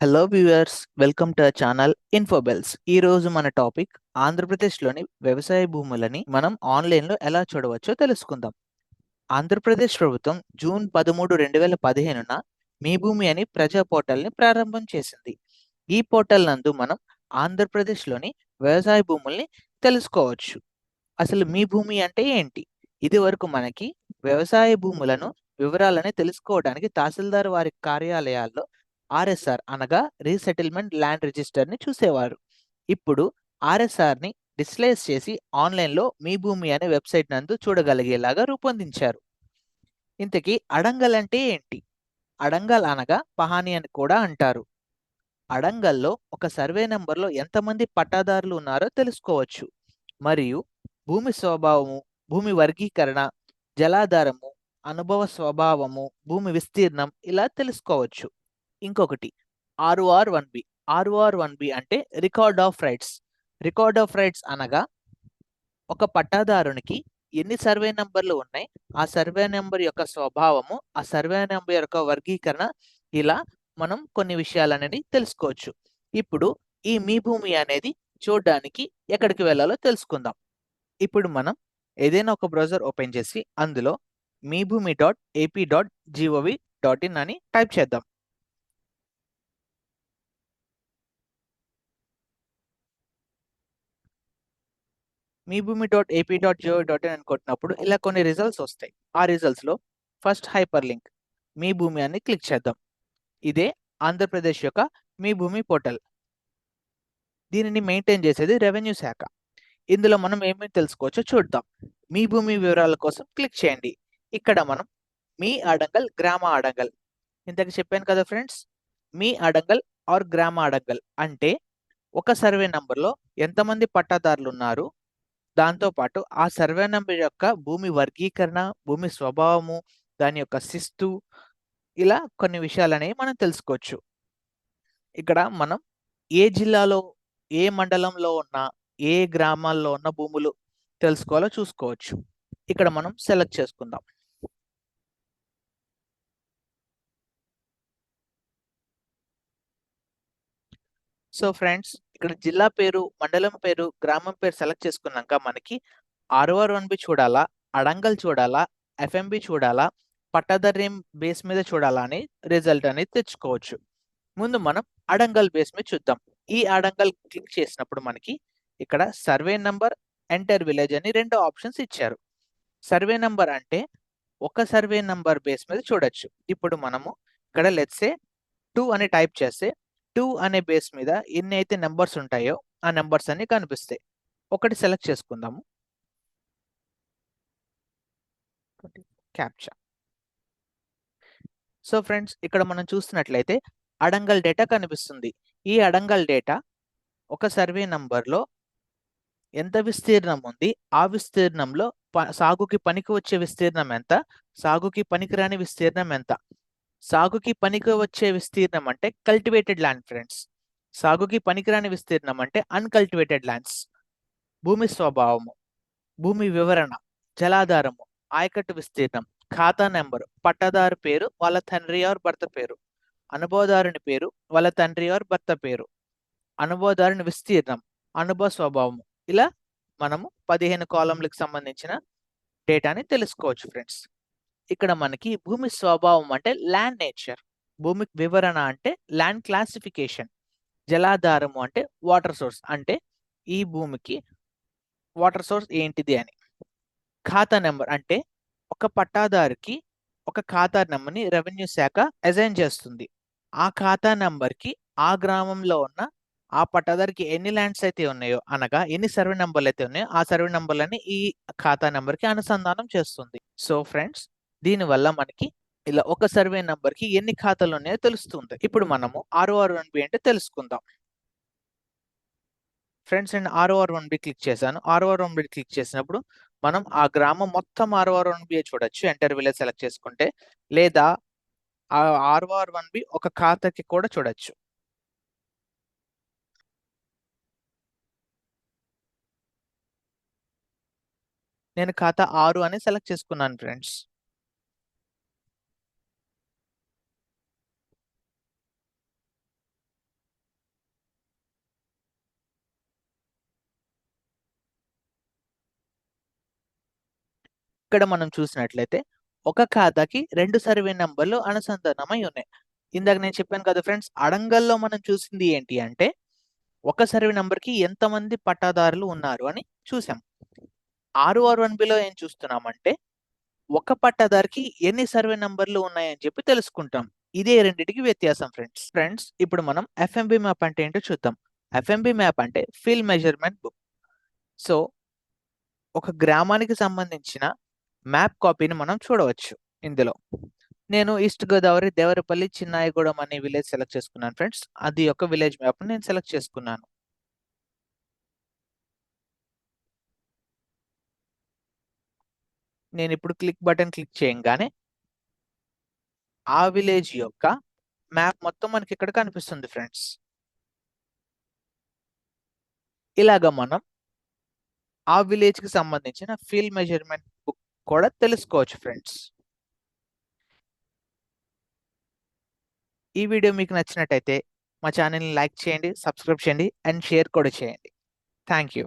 Hello viewers welcome to channel Infobells ఈ రోజు మన టాపిక్ ఆంధ్రప్రదేశ్లోని వ్యవసాయ భూములని మనం ఆన్లైన్లో ఎలా చూడవచ్చో తెలుసుకుందాం. ఆంధ్రప్రదేశ్ ప్రభుత్వం జూన్ పదమూడు రెండు వేల పదిహేనున మీ భూమి అని ప్రజా పోర్టల్ని ప్రారంభం చేసింది. ఈ పోర్టల్ నందు మనం ఆంధ్రప్రదేశ్లోని వ్యవసాయ భూముల్ని తెలుసుకోవచ్చు. అసలు మీ భూమి అంటే ఏంటి? ఇది వరకు మనకి వ్యవసాయ భూములను వివరాలని తెలుసుకోవడానికి తహసీల్దార్ వారి కార్యాలయాల్లో ఆర్ఎస్ఆర్ అనగా రీసెటిల్మెంట్ ల్యాండ్ రిజిస్టర్ని చూసేవారు. ఇప్పుడు ఆర్ఎస్ఆర్ని డిస్ప్లేస్ చేసి ఆన్లైన్లో మీ భూమి అనే వెబ్సైట్ నందు చూడగలిగేలాగా రూపొందించారు. ఇంతకీ అడంగల్ అంటే ఏంటి? అడంగల్ అనగా పహాని అని కూడా అంటారు. అడంగల్లో ఒక సర్వే నెంబర్లో ఎంతమంది పట్టాదారులు ఉన్నారో తెలుసుకోవచ్చు. మరియు భూమి స్వభావము భూమి వర్గీకరణ జలాధారము అనుభవ స్వభావము భూమి విస్తీర్ణం ఇలా తెలుసుకోవచ్చు. ఇంకొకటి ROR one B. ROR one B అంటే record of rights. Record of rights అనగా ఒక పట్టాదారునికి ఎన్ని సర్వే నెంబర్లు ఉన్నాయి ఆ సర్వే నెంబర్ యొక్క స్వభావము ఆ సర్వే నెంబర్ యొక్క వర్గీకరణ ఇలా మనం కొన్ని విషయాలనేది తెలుసుకోవచ్చు. ఇప్పుడు ఈ మీ భూమి అనేది చూడడానికి ఎక్కడికి వెళ్ళాలో తెలుసుకుందాం. ఇప్పుడు మనం ఏదైనా ఒక బ్రౌజర్ ఓపెన్ చేసి అందులో Mee Bhoomi dot AP dot GOV dot in అని టైప్ చేద్దాం. Mee Bhoomi dot AP dot GO dot in అని కొట్టినప్పుడు ఇలా కొన్ని రిజల్ట్స్ వస్తాయి. ఆ రిజల్ట్స్లో first hyperlink Mee Bhoomi అని క్లిక్ చేద్దాం. ఇదే ఆంధ్రప్రదేశ్ యొక్క మీ భూమి పోర్టల్ దీనిని మెయింటైన్ చేసేది రెవెన్యూ శాఖ. ఇందులో మనం ఏమేమి తెలుసుకోవచ్చో చూద్దాం. మీ భూమి వివరాల కోసం క్లిక్ చేయండి. ఇక్కడ మనం మీ అడంగల్ గ్రామ అడంగల్. ఇంతకు చెప్పాను కదా ఫ్రెండ్స్ మీ అడంగల్ ఆర్ గ్రామ అడంగల్ అంటే ఒక సర్వే నంబర్లో ఎంతమంది పట్టాదారులు ఉన్నారు? దాంతోపాటు ఆ సర్వే నెంబర్ యొక్క భూమి వర్గీకరణ భూమి స్వభావము దాని యొక్క శిస్తు ఇలా కొన్ని విషయాలనేవి మనం తెలుసుకోవచ్చు. ఇక్కడ మనం ఏ జిల్లాలో ఏ మండలంలో ఉన్న ఏ గ్రామాల్లో ఉన్న భూములు తెలుసుకోవాలో చూసుకోవచ్చు. ఇక్కడ మనం సెలెక్ట్ చేసుకుందాం. సో ఫ్రెండ్స్ ఇక్కడ జిల్లా పేరు మండలం పేరు గ్రామం పేరు సెలెక్ట్ చేసుకున్నాక మనకి ఆర్ఓఆర్ వన్ బి చూడాలా అడంగల్ చూడాలా ఎఫ్ఎంబి చూడాలా పట్టదర్యం బేస్ మీద చూడాలా అని రిజల్ట్ అనేది తెచ్చుకోవచ్చు. ముందు మనం అడంగల్ బేస్ మీద చూద్దాం. ఈ అడంగల్ క్లిక్ చేసినప్పుడు మనకి ఇక్కడ సర్వే నంబర్ ఎంటర్ విలేజ్ అని రెండు ఆప్షన్స్ ఇచ్చారు. సర్వే నంబర్ అంటే ఒక సర్వే నంబర్ బేస్ మీద చూడొచ్చు. ఇప్పుడు మనము ఇక్కడ లెట్సే టూ అని టైప్ చేస్తే టూ అనే బేస్ మీద ఎన్ని అయితే నెంబర్స్ ఉంటాయో ఆ నెంబర్స్ అన్ని కనిపిస్తాయి. ఒకటి సెలెక్ట్ చేసుకుందాము. క్యాప్చా సో ఫ్రెండ్స్ ఇక్కడ మనం చూస్తున్నట్లయితే అడంగల్ డేటా కనిపిస్తుంది. ఈ అడంగల్ డేటా ఒక సర్వే నంబర్లో ఎంత విస్తీర్ణం ఉంది? ఆ విస్తీర్ణంలో సాగుకి పనికి వచ్చే విస్తీర్ణం ఎంత? సాగుకి పనికిరాని విస్తీర్ణం ఎంత? సాగుకి పనికి వచ్చే విస్తీర్ణం అంటే కల్టివేటెడ్ ల్యాండ్ ఫ్రెండ్స్ సాగుకి పనికిరాని విస్తీర్ణం అంటే అన్కల్టివేటెడ్ ల్యాండ్స్ భూమి స్వభావము భూమి వివరణ జలాధారము ఆయకట్టు విస్తీర్ణం ఖాతా నెంబరు పట్టదారు పేరు వాళ్ళ తండ్రి ఆర్ భర్త పేరు. అనుభవదారుని పేరు వాళ్ళ తండ్రి ఆర్ భర్త పేరు. అనుభవదారుని విస్తీర్ణం అనుభవ స్వభావము. ఇలా మనము పదిహేను కాలంలకు సంబంధించిన డేటాని తెలుసుకోవచ్చు ఫ్రెండ్స్ ఇక్కడ మనకి భూమి స్వభావం అంటే ల్యాండ్ నేచర్. భూమి వివరణ అంటే ల్యాండ్ క్లాసిఫికేషన్. జలాధారము అంటే వాటర్ సోర్స్. అంటే ఈ భూమికి వాటర్ సోర్స్ ఏంటిది అని. ఖాతా నెంబర్ అంటే ఒక పట్టాదారుకి ఒక ఖాతా నెంబర్ని రెవెన్యూ శాఖ అజైన్ చేస్తుంది. ఆ ఖాతా నెంబర్కి ఆ గ్రామంలో ఉన్న ఆ పట్టాదారికి ఎన్ని ల్యాండ్స్ అయితే ఉన్నాయో అనగా ఎన్ని సర్వే నెంబర్లు అయితే ఉన్నాయో ఆ సర్వే నెంబర్లని ఈ ఖాతా నెంబర్కి అనుసంధానం చేస్తుంది. సో ఫ్రెండ్స్ దీనివల్ల మనకి ఇలా ఒక సర్వే నంబర్కి ఎన్ని ఖాతాలు ఉన్నాయో తెలుస్తుంది. ఇప్పుడు మనము ఆర్ఓఆర్ వన్ బి అంటే తెలుసుకుందాం. ఫ్రెండ్స్ నేను ఆర్ఓఆర్ వన్ బి క్లిక్ చేశాను. ఆర్ఓఆర్ వన్ బి క్లిక్ చేసినప్పుడు మనం ఆ గ్రామం మొత్తం ఆర్ఓఆర్ వన్ బి చూడొచ్చు. ఎంటర్ విలేజ్ సెలెక్ట్ చేసుకుంటే లేదా ఆ ఆర్ఓఆర్ వన్ బి ఒక ఖాతాకి కూడా చూడొచ్చు. నేను ఖాతా ఆరు అని సెలెక్ట్ చేసుకున్నాను ఫ్రెండ్స్. ఇక్కడ మనం చూసినట్లయితే ఒక ఖాతాకి రెండు సర్వే నంబర్లు అనుసంధానమై ఉన్నాయి. ఇందాక నేను చెప్పాను కదా ఫ్రెండ్స్ అడంగల్లో మనం చూసింది ఏంటి అంటే ఒక సర్వే నంబర్కి ఎంతమంది పట్టాదారులు ఉన్నారు అని చూసాం. ఆరు ఆరు వన్ బిలో ఏం చూస్తున్నామంటే ఒక పట్టాదారికి ఎన్ని సర్వే నంబర్లు ఉన్నాయని చెప్పి తెలుసుకుంటాం. ఇదే రెండింటికి వ్యత్యాసం ఫ్రెండ్స్. ఫ్రెండ్స్ ఇప్పుడు మనం ఎఫ్ఎంబి మ్యాప్ అంటే ఏంటో చూద్దాం. ఎఫ్ఎంబి మ్యాప్ అంటే ఫీల్డ్ మెజర్మెంట్ బుక్. సో ఒక గ్రామానికి సంబంధించిన మ్యాప్ కాపీని మనం చూడవచ్చు ఇందులో. నేను ఈస్ట్ గోదావరి దేవరపల్లి చిన్నాయిగూడెం అనే విలేజ్ సెలెక్ట్ చేసుకున్నాను ఫ్రెండ్స్. అది ఒక విలేజ్ మ్యాప్ నేను సెలెక్ట్ చేసుకున్నాను. నేను ఇప్పుడు క్లిక్ బటన్ క్లిక్ చేయగానే ఆ విలేజ్ యొక్క మ్యాప్ మొత్తం మనకి ఇక్కడ కనిపిస్తుంది ఫ్రెండ్స్. ఇలాగ మనం ఆ విలేజ్కి సంబంధించిన ఫీల్డ్ మెజర్మెంట్ కూడా తెలుసుకోవచ్చు ఫ్రెండ్స్. ఈ వీడియో మీకు నచ్చినట్టయితే మా ఛానల్ని లైక్ చేయండి సబ్స్క్రైబ్ చేయండి అండ్ షేర్ కూడా చేయండి. Thank you.